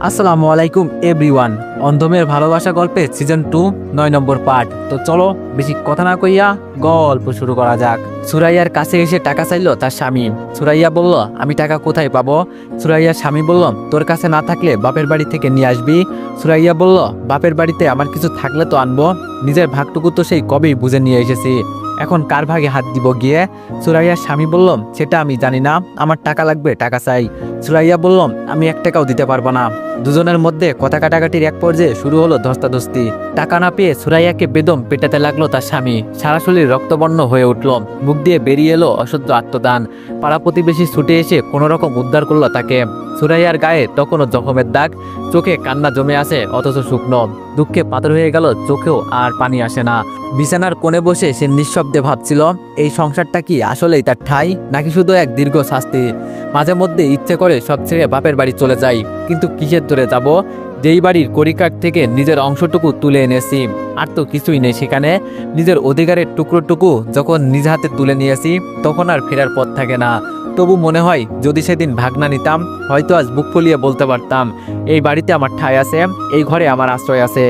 আসসালামু আলাইকুম এভরিওয়ান অন্ধমের ভালোবাসা গল্পে সিজন টু নয় নম্বর পার্ট তো চলো, বেশি কথা না কইয়া গল্প শুরু করা যাক। সুরাইয়ার কাছে এসে টাকা চাইলো তার স্বামী। সুরাইয়া বলল, আমি টাকা কোথায় পাবো? সুরাইয়ার স্বামী বলল, তোর কাছে না থাকলে বাপের বাড়ি থেকে নিয়ে আসবি? সুরাইয়া বলল, বাপের বাড়িতে আমার কিছু থাকলে তো আনব। নিজের ভাগটুকু তো সেই কবেই বুঝে নিয়ে এসেছি। এখন কার ভাগে হাত দিব গিয়ে? সুরাইয়ার স্বামী বলল, সেটা আমি জানি না। আমার টাকা লাগবে, টাকা চাই। সুরাইয়া বলল, আমি এক টাকাও দিতে পারব না। দুজনের মধ্যে কথা কাটাকাটির এক পর্যায়ে শুরু হলো ধস্তাধস্তি। টাকা না পেয়ে সুরাইয়াকে বেদম পেটাতে লাগল তার স্বামী। সারা শরীর রক্তবর্ণ হয়ে উঠল। মুখ দিয়ে বেরিয়ে এলো অসহ্য আত্মদান। পাড়া প্রতিবেশী ছুটে এসে কোনো রকম উদ্ধার করল তাকে। সুরাইয়ার গায়ে তখনও জখমের দাগ। চোখে কান্না জমে আসে অথচ শুকনো। দুঃখে পাথর হয়ে গেল, চোখেও আর পানি আসে না। বিছানার কোণে বসে সে নিঃশব্দে ভাবছিল, এই সংসারটা কি আসলেই তার ঠাই? নাকি শুধু এক দীর্ঘ শাস্তি? মাঝে মধ্যে ইচ্ছে করে সব ছেড়ে বাপের বাড়ি চলে যাই। কিন্তু কিসের ধরে যাব? যেই বাড়ির করিকাট থেকে নিজের অংশটুকু তুলে এনেছি আর তো কিছুই নেই সেখানে। নিজের অধিকারের টুকরোটুকু যখন নিজ হাতে তুলে নিয়েছি তখন আর ফেরার পথ থাকে না। তবু মনে হয়, যদি সেদিন ভাগনা নিতাম, হয়তো আজ বুক ফুলিয়ে বলতে পারতাম, এই বাড়িতে আমার ঠাঁই আছে, এই ঘরে আমার আশ্রয় আছে।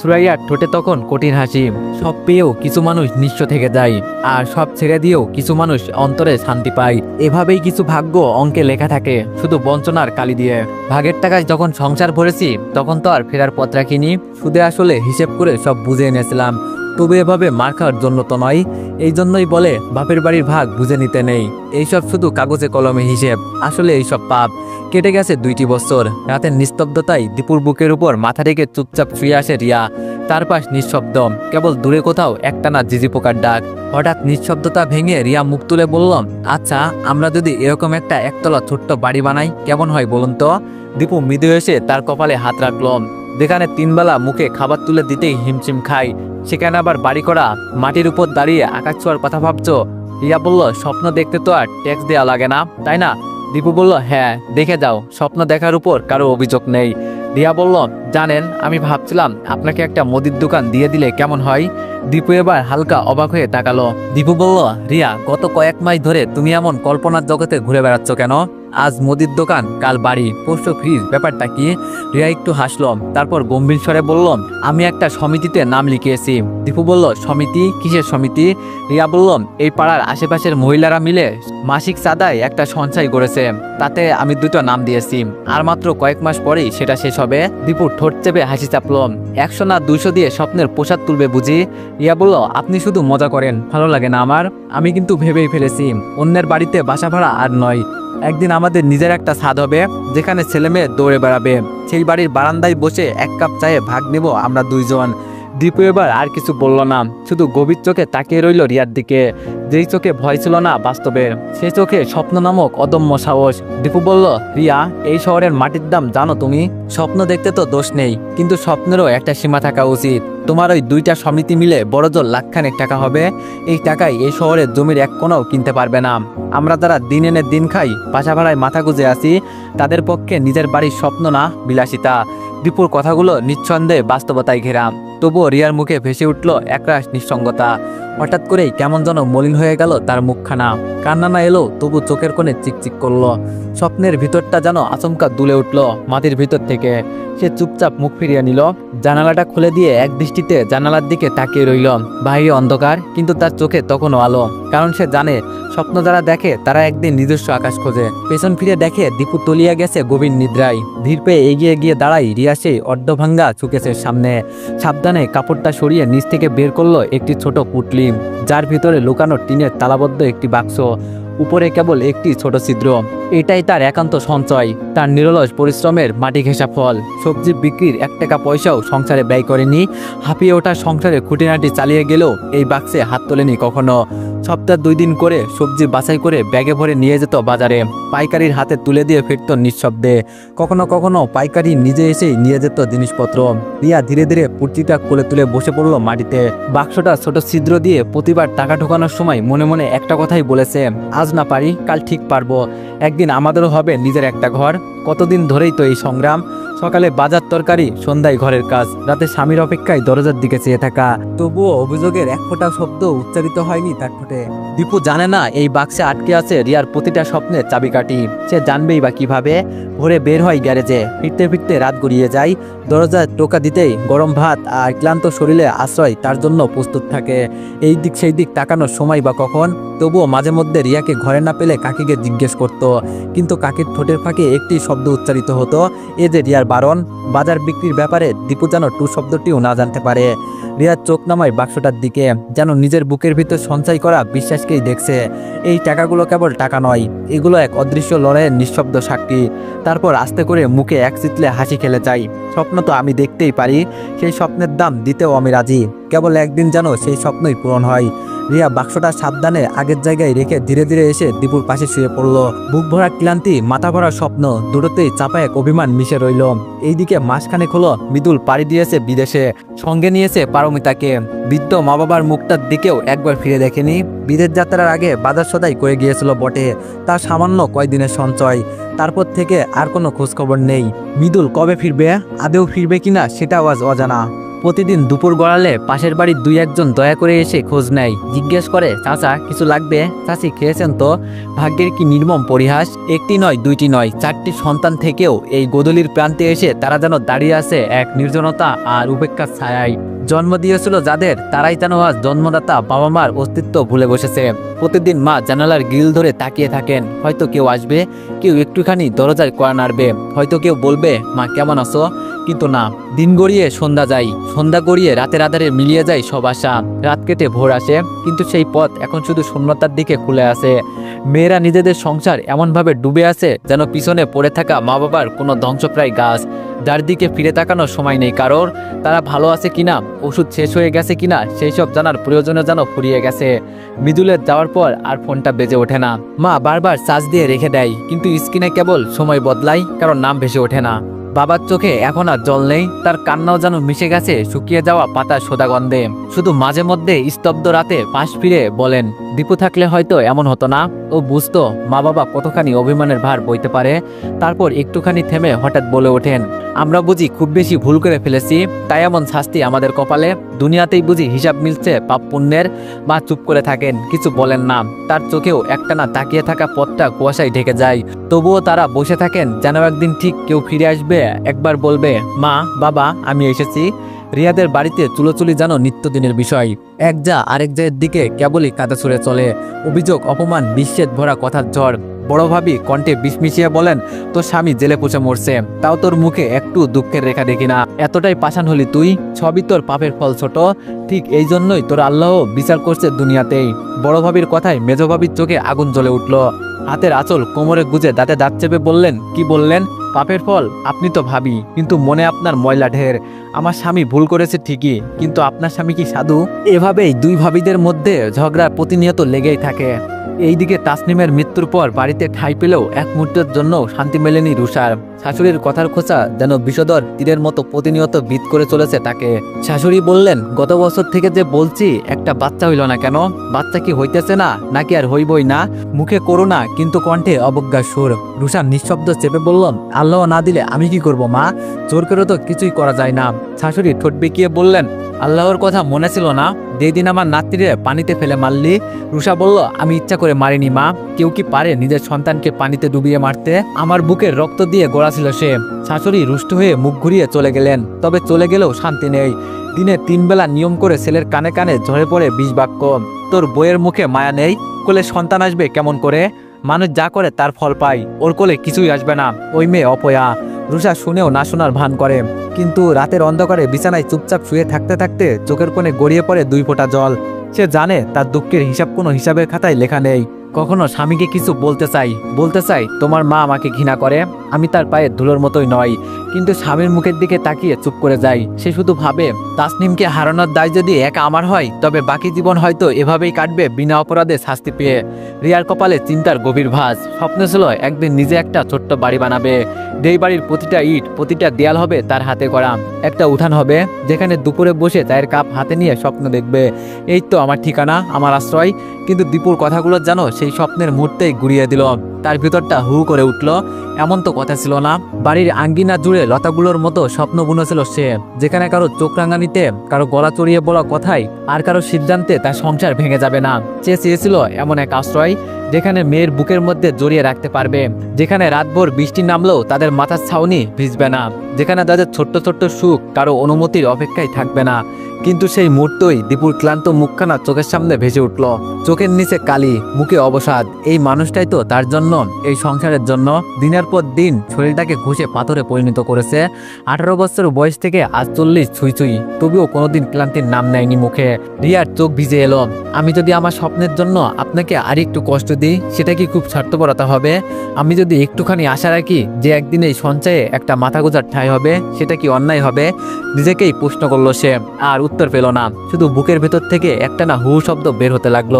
সুরাইয়ার ঠোঁটে তখন কঠিন হাসি। সব পেয়েও কিছু মানুষ নিঃস্ব থেকে যায়, আর সব ছেড়ে দিয়েও কিছু মানুষ অন্তরে শান্তি পায়। এভাবেই কিছু ভাগ্য অঙ্কে লেখা থাকে, শুধু বঞ্চনার কালি দিয়ে। ভাগের টাকায় যখন সংসার ভরেছি, তখন তো আর ফেরার পথ রাখিনি। সুদে আসলে হিসেব করে সব বুঝে এনেছিলাম। তবে এভাবে মার খাওয়ার জন্য তো নয়, এই জন্যই বলে বাপের বাড়ির ভাগ বুঝে নিতে নেই। এইসব শুধু কাগজে কলমে হিসেব, আসলে এইসব পাপ। কেটে গেছে দুইটি বছর, রাতের নিস্তব্ধতায় দীপুর বুকের উপর মাথা রেখে চুপচাপ শুয়ে আসে রিয়া। তার পাশ নিঃশব্দ, কেবল দূরে কোথাও একটানা জিজি পোকার ডাক। হঠাৎ নিঃশব্দতা ভেঙে রিয়া মুখ তুলে বললাম আচ্ছা আমরা যদি এরকম একটা একতলা ছোট্ট বাড়ি বানাই, কেমন হয় বলুন তো? দীপু মৃদু এসে তার কপালে হাত রাখলাম যেখানে তিনবেলা মুখে খাবার তুলে দিতেই হিমশিম খাই সেখানে আবার বাড়ি করা মাটির উপর দাঁড়িয়ে আকাশ ছোঁয়ার কথা ভাবছ। রিয়া বলল, স্বপ্ন দেখতে তো আর ট্যাক্স দেওয়া লাগে না, তাই না? দীপু বলল হ্যাঁ দেখে যাও, স্বপ্ন দেখার উপর কারও অভিযোগ নেই। রিয়া বলল, জানেন, আমি ভাবছিলাম আপনাকে একটা মুদির দোকান দিয়ে দিলে কেমন হয়? দীপু এবার হালকা অবাক হয়ে তাকালো। দীপু বলল, রিয়া, গত কয়েক মাস ধরে তুমি এমন কল্পনার জগতে ঘুরে বেড়াচ্ছ কেন? আজ মুদির দোকান, কাল বাড়ি। পরশু ফ্রিজ ব্যাপারটা কি? রিয়া একটু হাসলো। তারপর গম্ভীর স্বরে বলল, আমি একটা সমিতিতে নাম লিখিয়েছি। দীপু বলল, সমিতি? কিসের সমিতি? রিয়া বলল, এই পাড়ার আশেপাশের মহিলারা মিলে মাসিক চাঁদায় একটা সঞ্চয় করেছে। তাতে আমি দুটো নাম দিয়েছি। আর মাত্র কয়েক মাস পরেই সেটা শেষ হবে। দীপুর ঠোঁট চেপে হাসি চাপল। একশো না দুশো দিয়ে স্বপ্নের পোশাক তুলবে বুঝি? রিয়া বলল, আপনি শুধু মজা করেন। ভালো লাগে না আমার। আমি কিন্তু ভেবেই ফেলেছি। অন্যের বাড়িতে বাসা ভাড়া আর নয়। একদিন আমাদের নিজের একটা ছাদ হবে, যেখানে ছেলে মেয়ে দৌড়ে বেড়াবে। সেই বাড়ির বারান্দায় বসে এক কাপ চায়ে ভাগ নেব আমরা দুইজন। দীপু এবার আর কিছু বলল না, শুধু গভীর চোখে তাকিয়ে রইল রিয়ার দিকে। যেই চোখে ভয় ছিল না বাস্তবে সে চোখে স্বপ্ন নামক অদম্য সাহস। দীপু বলল, রিয়া, এই শহরের মাটির দাম জানো তুমি? স্বপ্ন দেখতে তো দোষ নেই, কিন্তু স্বপ্নেরও একটা সীমা থাকা উচিত। তোমার ওই দুইটা সমিতি মিলে বড় বড়জোর লাখখানেক টাকা হবে। এই টাকায় এই শহরের জমির এক কোনাও কিনতে পারবে না। আমরা যারা দিন এনে দিন খাই, বাসা ভাড়ায় মাথা গুঁজে আছি, তাদের পক্ষে নিজের বাড়ির স্বপ্ন না, বিলাসিতা। দীপুর কথাগুলো নিঃসন্দেহে বাস্তবতায় ঘেরা। তবুও রিয়ার মুখে ভেসে উঠল একরাশ নিঃসঙ্গতা। হঠাৎ করেই কেমন যেন মলিন হয়ে গেল তার মুখখানা। কান্না না এলো, তবু চোখের কোণে চিকচিক করল। স্বপ্নের ভিতরটা যেন আচমকা দুলে উঠল মাটির ভিতর থেকে। সে চুপচাপ মুখ ফিরিয়ে নিল, জানালাটা খুলে দিয়ে এক দৃষ্টিতে জানালার দিকে তাকিয়ে রইল। বাহিরে অন্ধকার, কিন্তু তার চোখে তখনও আলো। কারণ সে জানে, স্বপ্ন যারা দেখে, তারা একদিন নিজস্ব আকাশ খোঁজে। পেছন ফিরে দেখে দীপু তলিয়া গেছে গভীর নিদ্রায়। ধীর পেয়ে এগিয়ে গিয়ে দাঁড়াই রিয়া সেই অর্ধভাঙ্গা চুকেছের সামনে। সাবধানে কাপড়টা সরিয়ে নিচ থেকে বের করল একটি ছোট পুটলি, যার ভিতরে লুকানো টিনের তালাবদ্ধ একটি বাক্স, উপরে কেবল একটি ছোট ছিদ্র। এটাই তার একান্ত সঞ্চয়। তার নিরলস পরিশ্রমের মাটি ঘেঁষা ফল। সবজি বিক্রির এক টাকা পয়সাও সংসারে ব্যয় করেনি। হাঁপিয়ে ওঠা সংসারে খুঁটিনাটি চালিয়ে গেলেও এই বাক্সে হাত তোলেনি কখনো। সপ্তাহ দুই দিন করে সবজি বাছাই করে ব্যাগে ভরে নিয়ে যেত বাজারে। পাইকারির হাতে তুলে দিয়ে ফিরত নিঃশব্দে। কখনো কখনো পাইকারি নিজে এসেই নিয়ে যেত জিনিসপত্র। রিয়া ধীরে ধীরে পুর্তিটা কোলে তুলে বসে পড়ল মাটিতে। বাক্সটা ছোট ছিদ্র দিয়ে প্রতিবার টাকা ঢোকানোর সময় মনে মনে একটা কথাই বলেছে, আজ না পারি, কাল ঠিক পারব। একদিন আমাদেরও হবে নিজের একটা ঘর, কতদিন ধরেই তো এই সংগ্রাম। সকালে বাজার তরকারি, সন্ধ্যায় ঘরের কাজ। রাতে স্বামীর অপেক্ষায় দরজার দিকে চেয়ে থাকা। তবুও অভিযোগের এক ফোঁটা শব্দ উচ্চারিত হয়নি তার ঠোঁটে। দীপু জানে না এই বাক্সে আটকে আছে রিয়ার প্রতিটা স্বপ্নের চাবিকাঠি। সে জানবেই বা কীভাবে। ভোরে বের হয় গ্যারেজে। ফিরতে ফিরতে রাত গড়িয়ে যায়। দরজায় টোকা দিতেই গরম ভাত আর ক্লান্ত শরীরে আশ্রয় তার জন্য প্রস্তুত থাকে। এই দিক সেই দিক তাকানোর সময় বা কখন? তবুও মাঝে মধ্যে রিয়াকে ঘরে না পেলে কাকিকে জিজ্ঞেস করত। কিন্তু কাকির ঠোঁটের ফাঁকে একটি শব্দ উচ্চারিত হতো। এ যে রিয়ার বারণ, বাজার বিক্রির ব্যাপারে দীপু যেন টু শব্দটিও না জানতে পারে। রিয়ার চোখ নামায় বাক্সটার দিকে, যেন নিজের বুকের ভিতর সঞ্চয় করা বিশ্বাসকেই দেখছে। এই টাকাগুলো কেবল টাকা নয়, এগুলো এক অদৃশ্য লড়াইয়ের নিঃশব্দ সাক্ষী। তারপর আস্তে করে মুখে এক চিতলে হাসি খেলে যাই স্বপ্ন তো আমি দেখতেই পারি, সেই স্বপ্নের দাম দিতেও আমি রাজি। কেবল একদিন যেন সেই স্বপ্নই পূরণ হয়। রিয়া বাক্সটা সাবধানে আগের জায়গায় রেখে ধীরে ধীরে এসে দীপুর পাশে শুয়ে পড়ল। বুক ভরা ক্লান্তি মাথা ভরা স্বপ্ন, দুটোতেই চাপা এক অভিমান মিশে রইল। এইদিকে মাসখানেক হলো মৃদুল পাড়ি দিয়েছে বিদেশে, সঙ্গে নিয়েছে পারমিতাকে। বৃদ্ধ মা বাবার মুখটার দিকেও একবার ফিরে দেখেনি। বিদেশ যাত্রার আগে বাজার সদাই করে গিয়েছিল বটে। তার সামান্য কয়দিনের সঞ্চয়। তারপর থেকে আর কোনো খোঁজখবর নেই। মৃদুল কবে ফিরবে? আদেও ফিরবে কিনা সেটাও আজ অজানা। প্রতিদিন দুপুর গড়ালে পাশের বাড়ির দুই একজন দয়া করে এসে খোঁজ নেয়। জিজ্ঞেস করে, চাচা, কিছু লাগবে? চাচি খেয়েছেন তো? ভাগ্যের কি নির্মম পরিহাস? একটি নয়, দুইটি নয়, চারটি সন্তান থেকেও এই গোদলির প্রান্তে এসে তারা যেন দাঁড়িয়ে আছে এক নির্জনতা আর উপেক্ষার ছায়ায়। জন্ম দিয়েছিল যাদের, তারাই যেন আজ জন্মদাতা বাবা মার অস্তিত্ব ভুলে বসেছে। প্রতিদিন মা জানালার গ্রিল ধরে তাকিয়ে থাকেন, হয়তো কেউ আসবে, কেউ একটুখানি দরজার কড়া নাড়বে, হয়তো কেউ বলবে, মা, কেমন আছো? কিন্তু না, দিন গড়িয়ে সন্ধ্যা যায়, সন্ধ্যা গড়িয়ে রাতের আধারে মিলিয়ে যায় সব আশা। রাত কেটে ভোর আসে, কিন্তু সেই পথ এখন শুধু শূন্যতার দিকে খুলে আসে মেয়েরা নিজেদের সংসার এমনভাবে ডুবে আছে, যেন পিছনে পড়ে থাকা মা বাবার কোনো ধ্বংসপ্রায় গাছ। যার দিকে ফিরে তাকানোর সময় নেই কারোর তারা ভালো আছে কিনা, ওষুধ শেষ হয়ে গেছে কিনা, সেই সব জানার প্রয়োজনে যেন ফুরিয়ে গেছে। মৃদুলের যাওয়ার পর আর ফোনটা বেজে ওঠে না। মা বারবার চার্জ দিয়ে রেখে দেয়, কিন্তু স্ক্রিনে কেবল সময় বদলায় কারণ নাম ভেসে ওঠে না। বাবার চোখে এখন আর জল নেই, তার কান্নাও যেন মিশে গেছে শুকিয়ে যাওয়া পাতার সোদা গন্ধে শুধু মাঝে মধ্যে স্তব্ধ রাতে পাশ ফিরে বলেন দীপু থাকলে হয়তো এমন হতো না। ও বুঝতো মা বাবা কতখানি অভিমানের ভার বইতে পারে। তারপর একটুখানি থেমে হঠাৎ বলে ওঠেন, আমরা বুঝি খুব বেশি ভুল করে ফেলেছি, তাই এমন শাস্তি আমাদের কপালে। দুনিয়াতেই বুঝি হিসাব মিলছে পাপ পুণ্যের। মা চুপ করে থাকেন, কিছু বলেন না। তার চোখেও একটানা তাকিয়ে থাকা পথটা কুয়াশায় ঢেকে যায়। তবুও তারা বসে থাকেন, যেন একদিন ঠিক কেউ ফিরে আসবে, একবার বলবে, মা, বাবা, আমি এসেছি। রিয়াদের বাড়িতে চুলোচুলি যেন নিত্যদিনের বিষয়। এক যা আরেক জায়ের দিকে কেবলই কাদা ছুড়ে চলে। অভিযোগ, অপমান বিচ্ছেদ ভরা কথার ঝড়। বড় ভাবি কণ্ঠে বিষ মিশিয়ে বলেন, তোর স্বামী জেলে পচে মরছে। তাও তোর মুখে একটু দুঃখের রেখা দেখি না। এতটাই পাষাণ হলি তুই, সবই তোর পাপের ফল ছোট। ঠিক এই জন্যই তোর আল্লাহ বিচার করছে দুনিয়াতেই। বড় ভাবির কথায় মেজ ভাবির চোখে আগুন জ্বলে উঠল। হাতের আঁচল কোমরে গুজে দাঁতে দাঁত চেপে বললেন, কি বললেন? পাপের ফল? আপনি তো ভাবি, কিন্তু মনে আপনার ময়লা ঢের। আমার স্বামী ভুল করেছে ঠিকই, কিন্তু আপনার স্বামী কি সাধু? এভাবেই দুই ভাবিদের মধ্যে ঝগড়া প্রতিনিয়ত লেগেই থাকে। এইদিকে তাসনিমের মৃত্যুর পর বাড়িতে ঠাঁই পেলেও এক মুহূর্তের জন্য শান্তি মেলেনি রুষার। শাশুড়ির কথার খোঁচা যেন বিষধর তীরের মতো প্রতিনিয়ত বিদ করে চলেছে তাকে। শাশুড়ি বললেন, গত বছর থেকে যে বলছি, একটা বাচ্চা হইল না কেন? বাচ্চা কি হইতেছে না? নাকি আর হইবই না? মুখে করো না কিন্তু কণ্ঠে অবজ্ঞা সুর। রুষার নিঃশব্দ চেপে বললাম আল্লাহ না দিলে আমি কি করব, মা? জোর করে তো কিছুই করা যায় না। শাশুড়ি ঠোঁট বেঁকিয়ে বললেন, আল্লাহর কথা মনে ছিল না? যেদিন আমার নাতিরে পানিতে ফেলে মারলি? রুষা বলল, আমি ইচ্ছা করে মারিনি, মা। কেউ কি পারে নিজের সন্তানকে পানিতে ডুবিয়ে মারতে? আমার বুকের রক্ত দিয়ে গোড়া ছিল সে। শাশুড়ি রুষ্ট হয়ে মুখ ঘুরিয়ে চলে গেলেন। তবে চলে গেলেও শান্তি নেই। দিনে তিন বেলা নিয়ম করে ছেলের কানে কানে ঝরে পড়ে বিষ বাক্য, তোর বইয়ের মুখে মায়া নেই? কোলে সন্তান আসবে কেমন করে? মানুষ যা করে তার ফল পায়, ওর কোলে কিছুই আসবে না। ওই মেয়ে অপয়া। রুষা শুনেও না শোনার ভান করে। কিন্তু রাতের অন্ধকারে বিছানায় চুপচাপ শুয়ে থাকতে থাকতে চোখের কোণে গড়িয়ে পড়ে দুই ফোঁটা জল। সে জানে তার দুঃখের হিসাব কোনো হিসাবের খাতায় লেখা নেই। কখনো স্বামীকে কিছু বলতে চাই বলতে চাই, তোমার মা আমাকে ঘৃণা করে, আমি তার পায়ে ধুলোর মতোই নয়। কিন্তু স্বামীর মুখের দিকে তাকিয়ে চুপ করে যাই সে শুধু ভাবে, তাসনিমকে হারানোর দায় যদি একা আমার হয়, তবে বাকি জীবন হয়তো এভাবেই কাটবে বিনা অপরাধে শাস্তি পেয়ে। রিয়ার কপালে চিন্তার গভীর ভাঁজ। স্বপ্ন ছিল একদিন নিজে একটা ছোট্ট বাড়ি বানাবে। যেই বাড়ির প্রতিটা ইট, প্রতিটা দেয়াল হবে তার হাতে করা। একটা উঠান হবে, যেখানে দুপুরে বসে চায়ের কাপ হাতে নিয়ে স্বপ্ন দেখবে। এই তো আমার ঠিকানা, আমার আশ্রয়। কিন্তু দীপুর কথাগুলো যেন সেই স্বপ্নের মুহূর্তেই গুড়িয়ে দিল। তার ভিতরটা হু করে উঠল। এমন তো কথা ছিল না। বাড়ির আঙ্গিনা জুড়ে লতাগুলোর মতো স্বপ্ন বুনেছিল সে, যেখানে কারও চোখ রাঙানিতে, কারও গলা চড়িয়ে বলা কথাই আর কারও সিদ্ধান্তে তার সংসার ভেঙে যাবে না। সে চেয়েছিল এমন এক আশ্রয়, যেখানে মেয়ের বুকের মধ্যে জড়িয়ে রাখতে পারবে, যেখানে রাতভর বৃষ্টি নামলেও তাদের মাথার ছাউনি ভিজবে না, যেখানে তাদের ছোট্ট ছোট্ট সুখ কারও অনুমতির অপেক্ষায় থাকবে না। কিন্তু সেই মুহূর্তই দীপুর ক্লান্ত মুখখানা চোখের সামনে ভেসে উঠল। চোখের নিচে কালি, মুখে অবসাদ। এই মানুষটাই তো তার জন্য, এই সংসারের জন্য দিনের পর দিন শরীরটাকে ঘুষে পাথরে পরিণত করেছে। আঠারো বছর বয়স থেকে আজ চল্লিশ ছুঁই ছুঁই, তবুও কোনোদিন ক্লান্তির নাম নেয়নি মুখে। রিয়ার চোখ ভিজে এলো। আমি যদি আমার স্বপ্নের জন্য আপনাকে আর একটু কষ্ট দিই, সেটা কি খুব স্বার্থপরতা হবে? আমি যদি একটুখানি আশা রাখি যে একদিন এই সঞ্চয়ে একটা মাথা গোজার ঠাঁই হবে, সেটা কি অন্যায় হবে? নিজেকেই প্রশ্ন করল সে। আর উত্তর পেল না। শুধু বুকের ভেতর থেকে একটা না হু শব্দ বের হতে লাগল।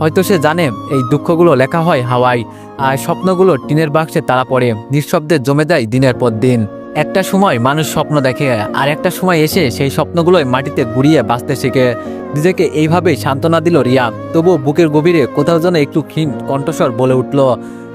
হয়তো সে জানে এই দুঃখগুলো লেখা হয় হাওয়ায়, আর স্বপ্নগুলো টিনের বাক্সে তারা পড়ে। নিঃশব্দে জমে যায় দিনের পর দিন। একটা সময় মানুষ স্বপ্ন দেখে, আর একটা সময় এসে সেই স্বপ্নগুলোই মাটিতে গুড়িয়ে বাঁচতে শেখে। নিজেকে এইভাবেই সান্ত্বনা দিল রিয়া। তবুও বুকের গভীরে কোথাও যেন একটু ক্ষীণ কণ্ঠস্বর বলে উঠল।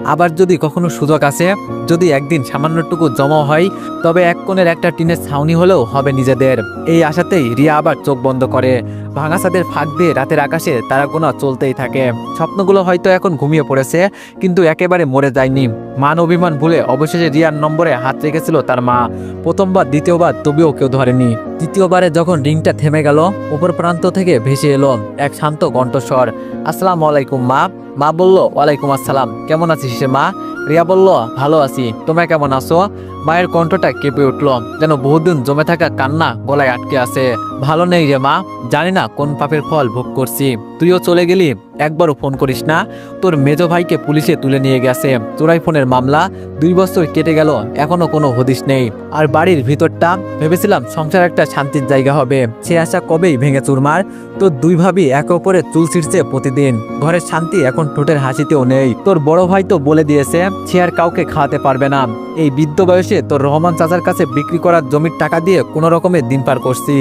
আবার যদি কখনো সুযোগ আসে, যদি একদিন সামান্যটুকু জমা হয়, তবে এক কোণের একটা টিনের ছাউনি হলেও হবে নিজেদের। এই আশাতেই রিয়া আবার চোখ বন্ধ করে। ভাঙা ছাদের ফাঁক দিয়ে রাতের আকাশে তারাগোনা চলতেই থাকে। স্বপ্নগুলো হয়তো এখন ঘুমিয়ে পড়েছে, কিন্তু একেবারে মরে যায়নি। মান অভিমান ভুলে অবশেষে রিয়ার নম্বরে হাত রেখেছিল তার মা। প্রথমবার, দ্বিতীয়বার তবেও কেউ ধরেনি। তৃতীয়বারে যখন রিংটা থেমে গেল, উপর প্রান্ত থেকে ভেসে এলো এক শান্ত কণ্ঠস্বর। আসসালামু আলাইকুম, মা। মা বলল, ওয়ালাইকুম আসসালাম। কেমন আছিস সে মা? রিয়া বলল, ভালো আছি। তোমরা কেমন আছো? মায়ের কণ্ঠটা কেঁপে উঠল। যেন বহুদিন জমে থাকা কান্না গলায় আটকে আছে। ভালো নেই রে মা, জানি না কোন পাপের ফল ভোগ করছি। তুইও চলে গেলি, একবারও ফোন করিস না। তোর মেজ ভাইকে পুলিশে তুলে নিয়ে গেছে। চোরাই ফোনের মামলা, দুই বছর কেটে গেল, এখনও কোনো হদিস নেই। আর বাড়ির ভিতরটা, ভেবেছিলাম সংসার একটা শান্তির জায়গা হবে। সে আশা কবেই ভেঙে চুরমার। তোর দুই ভাবি একে অপরে চুল ছিঁড়ছে প্রতিদিন। ঘরের শান্তি এখন ঠোঁটের হাসিতেও নেই। তোর বড় ভাই তো বলে দিয়েছে, সে আর কাউকে খাওয়াতে পারবে না। এই বৃদ্ধ বয়সে তোর রহমান চাচার কাছে বিক্রি করার জমির টাকা দিয়ে কোনো রকমের দিন পার করছি।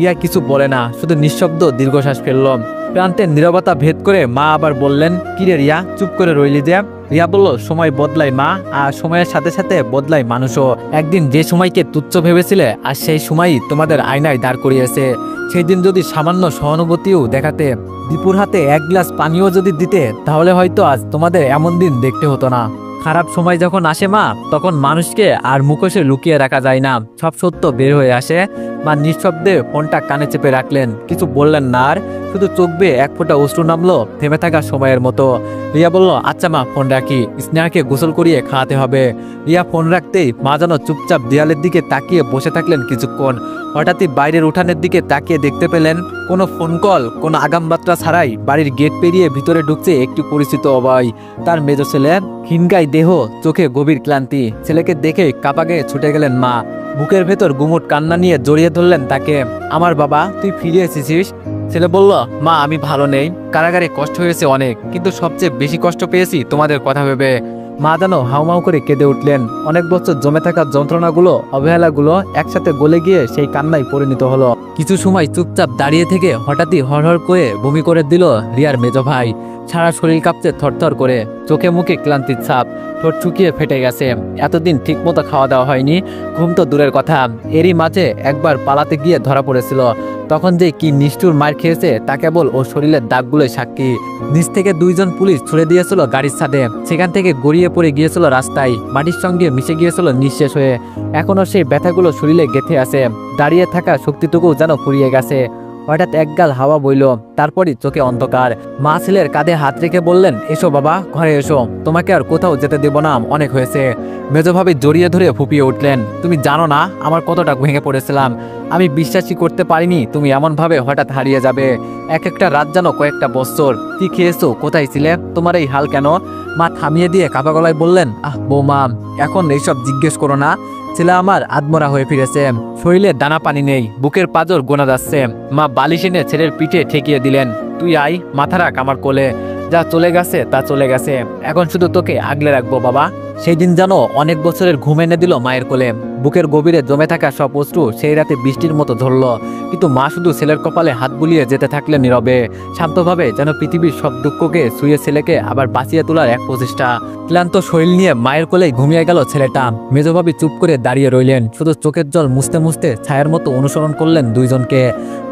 রিয়া কিছু বলে না, শুধু নিঃশব্দ দীর্ঘশ্বাস ফেলল। প্রান্তের নীরবতা ভেদ করে মা আবার বললেন কিরে রিয়া, চুপ করে রইলি যে? রিয়া বলল, সময় বদলায় মা, আর সময়ের সাথে সাথে বদলায় মানুষও। একদিন যে সময়কে তুচ্ছ ভেবেছিলে, আর সেই সময়ই তোমাদের আয়নায় দাঁড় করিয়েছে। সেই দিন যদি সামান্য সহানুভূতিও দেখাতে দীপুর হাতে এক গ্লাস পানিও যদি দিতে, তাহলে হয়তো আজ তোমাদের এমন দিন দেখতে হতো না। খারাপ সময় যখন আসে মা, তখন মানুষকে আর মুখোশে লুকিয়ে রাখা যায় না। সব সত্য বের হয়ে আসে। মা নিঃশব্দে ফোনটা কানে চেপে রাখলেন। কিছু বললেন না আর শুধু চোখ বেয়ে এক ফোঁটা অশ্রু নামলো থেমে থাকা সময়ের মতো। রিয়া বলল আচ্ছা মা, ফোন রাখি। স্নেহাকে গোসল করিয়ে খাওয়াতে হবে। রিয়া ফোন রাখতেই মা যেন চুপচাপ দেয়ালের দিকে তাকিয়ে বসে থাকলেন কিছুক্ষণ। হঠাৎই বাইরের উঠানের দিকে তাকিয়ে দেখতে পেলেন, কোনো ফোন কল কোনো আগামবার্তা ছাড়াই বাড়ির গেট পেরিয়ে ভিতরে ঢুকছে একটি পরিচিত অবয় তার মেজ ছেলে হিনগাই দেহ, চোখে গভীর ক্লান্তি। ছেলেকে দেখে কাপাগে ছুটে গেলেন মা। বুকের ভেতর গুমুট কান্না নিয়ে জড়িয়ে ধরলেন তাকে। আমার বাবা, তুই ফিরে এসেছিস? ছেলে বলল, মা, আমি ভালো নেই। কারাগারে কষ্ট হয়েছে অনেক, কিন্তু সবচেয়ে বেশি কষ্ট পেয়েছি তোমাদের কথা ভেবে। মা যেন হাউমাউ করে কেঁদে উঠলেন। অনেক বছর জমে থাকা যন্ত্রণাগুলো, অবহেলাগুলো একসাথে গলে গিয়ে সেই কান্নায় পরিণত হলো। কিছু সময় চুপচাপ দাঁড়িয়ে থেকে হঠাৎই হরহর করে বমি করে দিল রিয়ার মেজ ভাই। সারা শরীর কাঁপছে থরথর করে। চোখে মুখে ক্লান্তির ছাপ। ঠোঁট শুকিয়ে ফেটে গেছে। এতদিন ঠিকমতো খাওয়া দাওয়া হয়নি। ঘুম তো দূরের কথা। এরই মাঝে একবার পালাতে গিয়ে ধরা পড়েছিল। তখন যে কি নিষ্ঠুর মার খেয়েছে তা কেবল ও শরীরের দাগগুলোই সাক্ষী। নিচ থেকে দুইজন পুলিশ ছুড়ে দিয়েছিল গাড়ির ছাদে। সেখান থেকে গড়িয়ে পড়ে গিয়েছিল রাস্তায়। মাটির সঙ্গে মিশে গিয়েছিল নিঃশেষ হয়ে। এখনও সেই ব্যথাগুলো শরীরে গেথে আছে। দাঁড়িয়ে থাকা শক্তিটুকু যেন ফুরিয়ে গেছে। হঠাৎ একগাল হাওয়া বইল, তারপরই চোখে অন্ধকার। মা ছেলের কাঁধে হাত রেখে বললেন, এসো বাবা, ঘরে এসো। তোমাকে আর কোথাও যেতে দেব না, অনেক হয়েছে। মেজভাবে জড়িয়ে ধরে ফুপিয়ে উঠলেন, তুমি জানো না, আমার কতটা ভেঙে পড়েছিলাম। আমি বিশ্বাসই করতে পারিনি, তুমি এমনভাবে হঠাৎ হারিয়ে যাবে। এক একটা রাত যেন কয়েকটা বছর। কি খেয়েছো? কোথায় ছিলে? তোমার এই হাল কেন? মা থামিয়ে দিয়ে কাপা গলায় বললেন, আহ, বৌমা, এখন এইসব জিজ্ঞেস করো না। ছেলে আমার আদমরা হয়ে ফিরেছে। শরীরে দানা পানি নেই, বুকের পাজর গোনা যাচ্ছে। মা বালিশ এনে ছেলের পিঠে ঠেকিয়ে দিলেন। তুই আই মাথা রাখ আমার কোলে। যা চলে গেছে, তা চলে গেছে। এখন শুধু তোকে আগলে রাখব, বাবা। সেই দিন জানো অনেক বছরের ঘুম এনে দিল মায়ের কোলে। বুকের গভীরে জমে থাকা সব অশ্রু সেই রাতে বৃষ্টির মতো ধরল কিন্তু মা শুধু ছেলের কপালে হাত বুলিয়ে যেতে থাকলে নীরবে। শান্তভাবে যেন পৃথিবীর সব দুঃখকে শুয়ে ছেলেকে আবার বাঁচিয়ে তোলার এক প্রচেষ্টা। ক্লান্ত শরীর নিয়ে মায়ের কোলেই ঘুমিয়ে গেল ছেলেটা। মেজভাবে চুপ করে দাঁড়িয়ে রইলেন। শুধু চোখের জল মুছতে মুছতে ছায়ার মতো অনুসরণ করলেন দুইজনকে।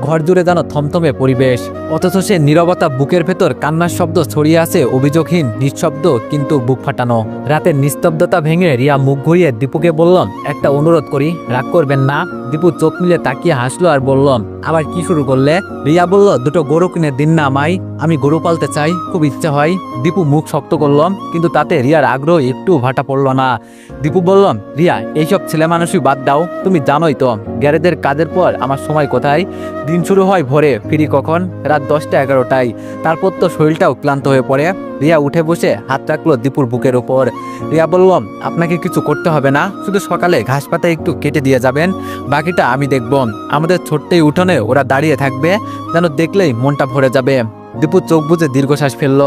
ঘর জুড়ে যেন থমথমে পরিবেশ। অথচ সে নীরবতা বুকের ভেতর কান্নার শব্দ ছড়িয়ে আছে অভিযোগহীন, নিঃশব্দ, কিন্তু বুক ফাটানো। রাতের নিস্তব্ধতা ভেঙে রিয়া মুখ ঘুরিয়ে দীপুকে বললাম একটা অনুরোধ করি, রাগ করবেন না। দীপু চোখ মিলে তাকিয়ে হাসলো আর বলল, আবার কি শুরু করলে? রিয়া বলল, দুটো গরু কিনে দিন না আমায়। আমি গরু পালতে চাই, খুব ইচ্ছা হয়। দীপু মুখ শক্ত করলাম কিন্তু তাতে রিয়ার আগ্রহ একটু ভাটা পড়ল না। দীপু বললাম রিয়া, এইসব ছেলে মানুষই বাদ দাও, তুমি জানোই তো, গ্যারেজের কাজের পর আমার সময় কোথায়? দিন শুরু হয় ভোরে, ফিরি কখন? রাত দশটা এগারোটায়। তারপর তো শরীরটাও ক্লান্ত হয়ে পড়ে। রিয়া উঠে বসে হাত রাখল দীপুর বুকের ওপর। রিয়া বললাম আপনাকে কিছু করতে হবে না, শুধু সকালে ঘাস পাতা একটু কেটে দিয়ে যাবেন। বাকিটা আমি দেখব। আমাদের ছোট্টই উঠোনে ওরা দাঁড়িয়ে থাকবে, যেন দেখলেই মনটা ভরে যাবে। দীপু চোখ বুঝে দীর্ঘশ্বাস ফেলল।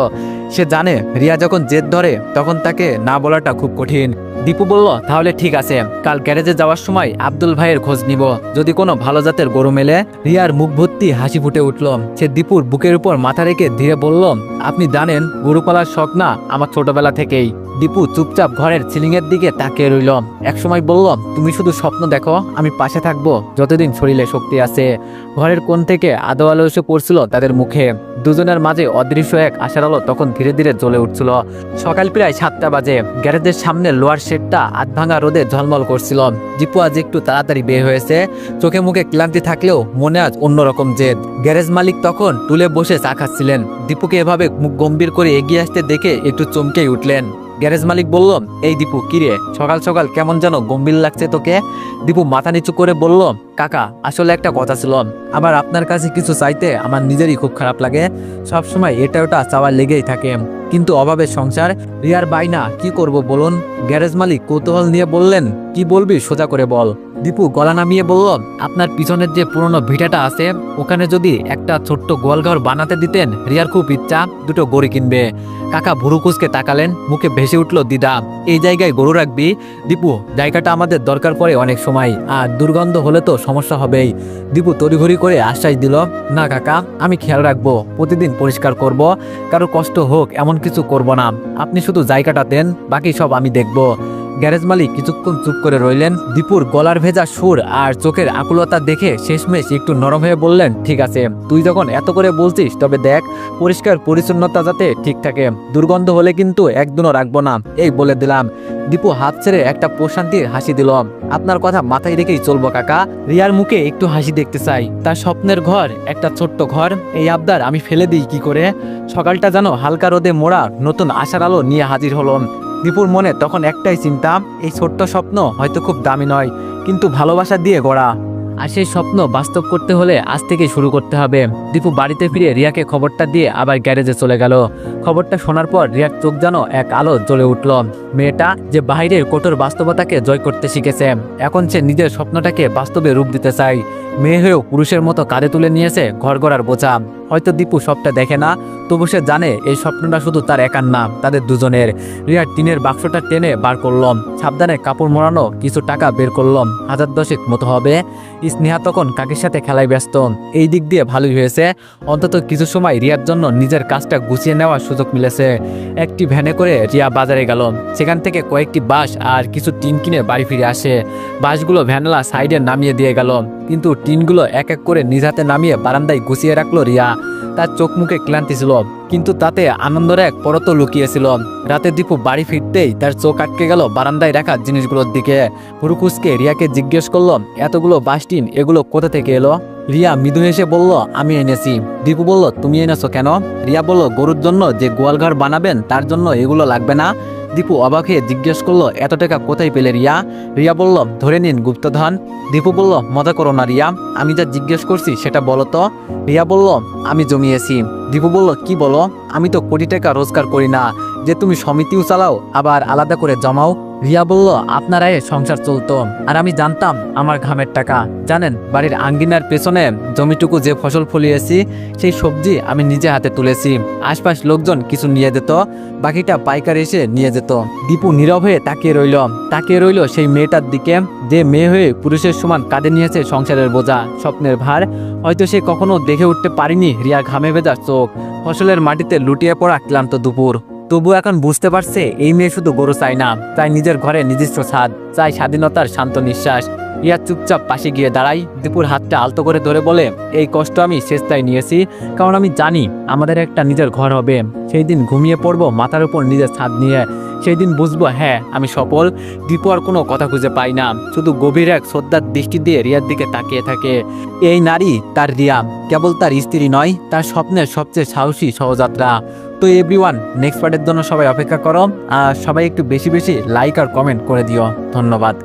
সে জানে, রিয়া যখন জেদ ধরে, তখন তাকে না বলাটা খুব কঠিন। দীপু বলল, তাহলে ঠিক আছে, কাল গ্যারেজে যাওয়ার সময় আব্দুল ভাইয়ের খোঁজ নিব। যদি কোনো ভালো জাতের গরু মেলে? রিয়ার মুখ ভর্তি হাসি ফুটে উঠল। সে দীপুর বুকের উপর মাথা রেখে ধীরে বলল, আপনি জানেন, গরু পালার শখ না আমার ছোটবেলা থেকেই। দীপু চুপচাপ ঘরের সিলিংয়ের দিকে তাকিয়ে রইল। একসময় বলল, তুমি শুধু স্বপ্ন দেখো, আমি পাশে থাকব। যতদিন শরীরে শক্তি আছে, ঘরের কোণ থেকে আদো আলো এসে পড়ছিল তাদের মুখে। দুজনের মাঝে অদৃশ্য এক আশার আলো তখন ধীরে ধীরে জ্বলে উঠছিল। সকাল প্রায় সাতটা বাজে, গ্যারেজের সামনে লোয়ার শেডটা আধ ভাঙা রোদে ঝলমল করছিল। দীপু আজ একটু তাড়াতাড়ি বের হয়েছে। চোখে মুখে ক্লান্তি থাকলেও মনে আজ অন্যরকম জেদ। গ্যারেজ মালিক তখন টুলে বসে চা খাচ্ছিলেন। দীপুকে এভাবে মুখ গম্ভীর করে এগিয়ে আসতে দেখে একটু চমকেই উঠলেন। গ্যারেজ মালিক বলল, এই দীপু কিরে সকাল সকাল কেমন যেন গম্ভীর লাগছে তোকে? দীপু মাথা নিচু করে বলল, কাকা, আসলে একটা কথা ছিল। আবার আপনার কাছে কিছু চাইতে আমার নিজেরই খুব খারাপ লাগে। সব সময় এটা ওটা চাওয়া লেগেই থাকে। কিন্তু অভাবে সংসার, রিয়ার বাইনা কি করব বলুন? গ্যারেজ মালিক কৌতূহল নিয়ে বললেন, কি বলবি, সোজা করে বল। দীপু গলা নামিয়ে বলল, আপনার পিছনের যে পুরনো ভিটাটা আছে, ওখানে যদি একটা ছোট্ট গোয়ালঘর বানাতে দিতেন, রিয়ার খুব ইচ্ছা, দুটো গড়ি কিনবে। কাকা ভুরুকুসকে তাকালেন, মুখে ভেসে উঠল, দিদা, এই জায়গায় গরু রাখবি। দীপু, জায়গাটা আমাদের দরকার পড়ে অনেক সময়, আর দুর্গন্ধ হলে তো সমস্যা হবেই। দীপু তড়িঘড়ি করে আশ্বাস দিল, না কাকা, আমি খেয়াল রাখব, প্রতিদিন পরিষ্কার করব, কারও কষ্ট হোক, এমন কিছু করব না। আপনি শুধু জায়গাটা দেন, বাকি সব আমি দেখব। গ্যারেজ মালিক কিছুক্ষণ চুপ করে রইলেন। দীপুর গলার ভেজা সুর আর চোখের আকুলতা দেখে শেষমেশ একটু নরম হয়ে বললেন, ঠিক আছে, তুই যখন এত করে বলছিস, তবে দেখ, পরিষ্কার পরিচ্ছন্নতা যাতে ঠিক থাকে। দুর্গন্ধ হলে কিন্তু একদিনও রাখব না, এই বলে দিলাম। দীপু হাত ছেড়ে একটা প্রশান্তির হাসি দিল। আপনার কথা মাথায় রেখেই চলবো, কাকা। রিয়ার মুখে একটু হাসি দেখতে চাই। তার স্বপ্নের ঘর, একটা ছোট্ট ঘর, এই আবদার আমি ফেলে দিই কি করে? সকালটা যেন হালকা রোদে মোড়া নতুন আশার আলো নিয়ে হাজির হলাম। দীপুর মনে তখন একটাই চিন্তা, এই ছোট্ট স্বপ্ন হয়তো খুব দামি নয়, কিন্তু ভালোবাসা দিয়ে গড়া। আর সেই স্বপ্ন বাস্তব করতে হলে আজ থেকে শুরু করতে হবে। দীপু বাড়িতে ফিরে রিয়াকে খবরটা দিয়ে আবার গ্যারেজে চলে গেল। খবরটা শোনার পর রিয়ার চোখ যেন এক আলো জ্বলে উঠল। মেয়েটা যে বাইরের কঠোর বাস্তবতাকে জয় করতে শিখেছে, এখন সে নিজের স্বপ্নটাকে বাস্তবে রূপ দিতে চায়। মেয়ে হয়েও পুরুষের মতো কাঁধে তুলে নিয়েছে ঘর গড়ার বোঝা। হয়তো দীপু সবটা দেখে না, তবু সে জানে এই স্বপ্নটা শুধু তার একার না তাদের দুজনের। রিয়ার টিনের বাক্সটা টেনে বার করলাম। সাবধানে কাপড় মোড়ানো কিছু টাকা বের করলাম। হাজার দশেক মতো হবে। স্নেহা তখন কাকের সাথে খেলায় ব্যস্ত। এই দিক দিয়ে ভালোই হয়েছে। অন্তত কিছু সময় রিয়ার জন্য নিজের কাজটা গুছিয়ে নেওয়ার সুযোগ মিলেছে। একটি ভ্যানে করে রিয়া বাজারে গেল। সেখান থেকে কয়েকটি বাস আর কিছু টিন কিনে বাড়ি ফিরে আসে। বাসগুলো ভ্যানলা সাইডে নামিয়ে দিয়ে গেল। কিন্তু টিনগুলো এক এক করে নিজ হাতে নামিয়ে বারান্দায় গুছিয়ে রাখল রিয়া। তার চোখ মুখে ক্লান্তি ছিল। কিন্তু তাতে আনন্দের এক পরত লুকিয়েছিল রাতে দীপু বাড়ি ফিরতেই তার চোখ আটকে গেল বারান্দায় রাখা জিনিসগুলোর দিকে। পুরুকুসকে রিয়াকে জিজ্ঞেস করল, এতগুলো বাসটিন, এগুলো কোথা থেকে এলো? রিয়া মৃদু হেসে বলল, আমি এনেছি। দীপু বলল, তুমি এনেছো কেন? রিয়া বলল, গরুর জন্য যে গোয়ালঘর বানাবেন, তার জন্য এগুলো লাগবে না। দীপু অবাক হয়ে জিজ্ঞেস করল, এত টাকা কোথায় পেলে রিয়া? রিয়া বলল, ধরে নিন গুপ্তধন। দীপু বলল, মজা করো না রিয়া, আমি যা জিজ্ঞেস করছি সেটা বলো তো। রিয়া বলল, আমি জমিয়েছি। দীপু বলল, কি বলো? আমি তো কোটি টাকা রোজগার করি না। যে তুমি সমিতিও চালাও, আবার আলাদা করে জমাও? রিয়া বলল আপনারা এ সংসার চলতো। আর আমি জানতাম আমার ঘামের টাকা। জানেন, বাড়ির আঙ্গিনার পেছনে জমিটুকু যে ফসল ফলিয়েছি, সেই সবজি আমি নিজে হাতে তুলেছি। আশপাশ লোকজন কিছু নিয়ে যেত, বাকিটা পাইকার এসে নিয়ে যেত। দীপু নীরব হয়ে তাকিয়ে রইল। তাকিয়ে রইল সেই মেয়েটার দিকে, যে মেয়ে হয়ে পুরুষের সমান কাঁধে নিয়েছে সংসারের বোঝা। স্বপ্নের ভার হয়তো সে কখনো দেখে উঠতে পারিনি রিয়া ঘামে ভেজা চোখ। ফসলের মাটিতে লুটিয়ে পড়া ক্লান্ত দুপুর। তবু এখন বুঝতে পারছে এই মেয়ে শুধু গরু চায় না চাই নিজের ঘরে নিজস্ব ছাদ চাই স্বাধীনতার শান্ত নিঃশ্বাস। রিয়া চুপচাপ পাশে গিয়ে দাঁড়াই, দীপুর হাতটা আলতো করে ধরে বলে, এই কষ্ট আমি শেষটাই নিয়েছি, কারণ আমি জানি আমাদের একটা নিজের ঘর হবে। সেই দিন ঘুমিয়ে পড়ব, মাথার উপর নিজের ছাদ নিয়ে। সেই দিন বুঝব হ্যাঁ আমি সফল। দীপু আর কোনো কথা খুঁজে পাই না, শুধু গভীর এক শ্রদ্ধার দৃষ্টি দিয়ে রিয়ার দিকে তাকিয়ে থাকে। এই নারী, তার রিয়া, কেবল তার স্ত্রী নয়, তার স্বপ্নের সবচেয়ে সাহসী সহযাত্রা। তো এভরিওয়ান নেক্সট পার্টের জন্য সবাই অপেক্ষা করো। আর সবাই একটু বেশি বেশি লাইক আর কমেন্ট করে দিও। ধন্যবাদ।